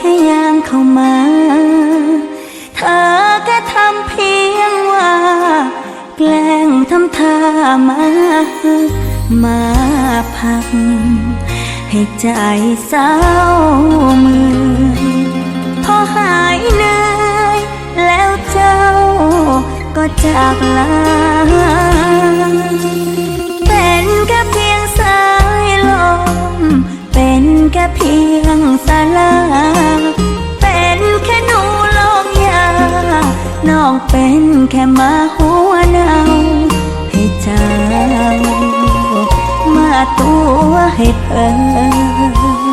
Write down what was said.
ค่ย่างเข้ามา เธอแค่ทำเพียงว่า แกล้งทำท่ามา มาพัก ให้ใจเศร้ามือพอหายเหนื่อยแล้วเจ้าก็จากลา องเป็นแค่มาหัวเนาให้เจ้า มาตัวให้เพิ่